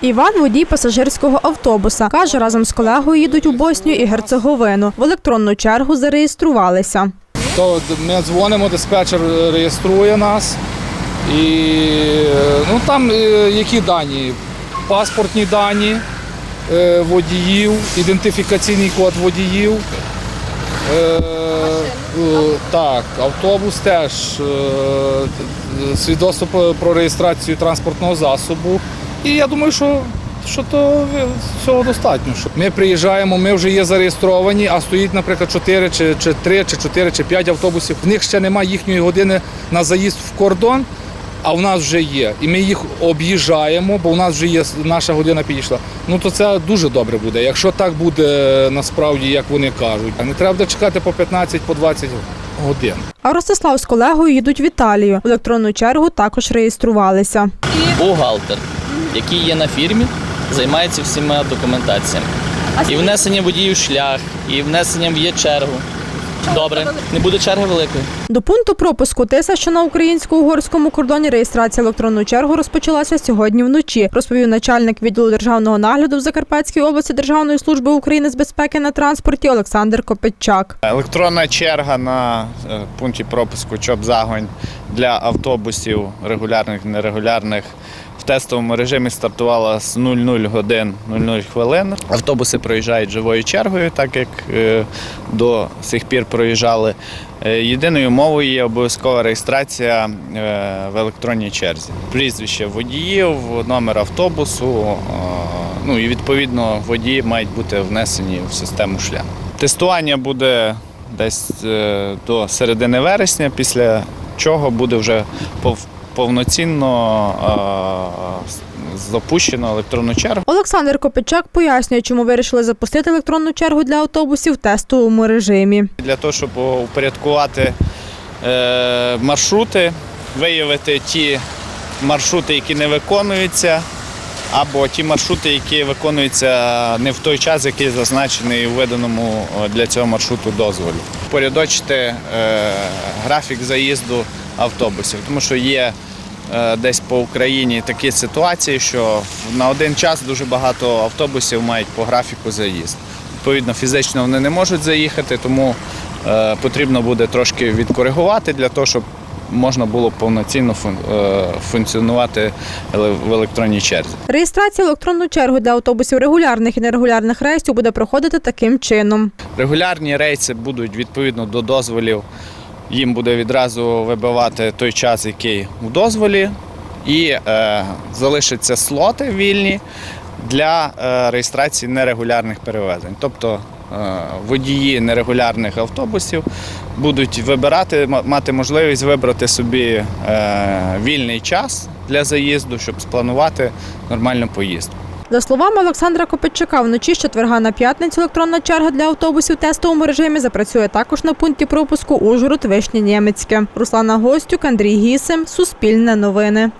Іван водій пасажирського автобуса. Каже, разом з колегою їдуть у Боснію і Герцеговину. В електронну чергу зареєструвалися. То ми дзвонимо, диспетчер реєструє нас. І ну, там е, які дані? Паспортні дані е, водіїв, ідентифікаційний код водіїв. Е, так, автобус теж, свідоцтво про реєстрацію транспортного засобу. І я думаю, що, що то всього достатньо. Ми приїжджаємо, ми вже є зареєстровані, а стоїть, наприклад, 4 чи, чи 3, чи 4, чи 5 автобусів. В них ще немає їхньої години на заїзд в кордон, а в нас вже є. І ми їх об'їжджаємо, бо у нас вже є наша година підійшла. Ну то це дуже добре буде. Якщо так буде насправді, як вони кажуть, а не треба чекати по 15, по 20 годин. А Ростислав з колегою їдуть в Італію. В електронну чергу також реєструвалися. бухгалтер, який є на фірмі, займається всіма документаціями. І внесення водіїв в шлях, і внесенням в є чергу. Добре, не буде черги великої. До пункту пропуску Тиса, що на українсько-угорському кордоні реєстрація електронну чергу розпочалася сьогодні вночі, розповів начальник відділу державного нагляду в Закарпатській області Державної служби України з безпеки на транспорті Олександр Копичак. Електронна черга на е, пункті пропуску ЧОП-Загонь для автобусів регулярних нерегулярних в тестовому режимі стартувала з 00 годин 00 хвилин. Автобуси проїжджають живою чергою, так як е, до сих пір проїжджали. Е, Єдиною мовою є обов'язкова реєстрація е, в електронній черзі. Прізвище водіїв, номер автобусу, е, ну і відповідно водії мають бути внесені в систему шлях. Тестування буде десь до середини вересня, після чого буде вже повноцінно запущено електронну чергу. Олександр Копичак пояснює, чому вирішили запустити електронну чергу для автобусів в тестовому режимі. Для того, щоб упорядкувати е, маршрути, виявити ті маршрути, які не виконуються, або ті маршрути, які виконуються не в той час, який зазначений у виданому е, для цього маршруту дозволі. Порядочити е, графік заїзду автобусів, тому що є десь по Україні такі ситуації, що на один час дуже багато автобусів мають по графіку заїзд. Відповідно, фізично вони не можуть заїхати, тому е, потрібно буде трошки відкоригувати для того, щоб можна було повноцінно е, функціонувати в електронній черзі. Реєстрація електронну чергу для автобусів регулярних і нерегулярних рейсів буде проходити таким чином. Регулярні рейси будуть відповідно до дозволів. Їм буде відразу вибивати той час, який у дозволі, і е, залишаться слоти вільні для е, реєстрації нерегулярних перевезень. Тобто е, водії нерегулярних автобусів будуть вибирати, мати можливість вибрати собі е, вільний час для заїзду, щоб спланувати нормальну поїздку. За словами Олександра Копичака, вночі з четверга на п'ятницю електронна черга для автобусів в тестовому режимі запрацює також на пункті пропуску Ужгород-Вишнє-Нємецьке. Руслана Гостюк, Андрій Гісим, Суспільне новини.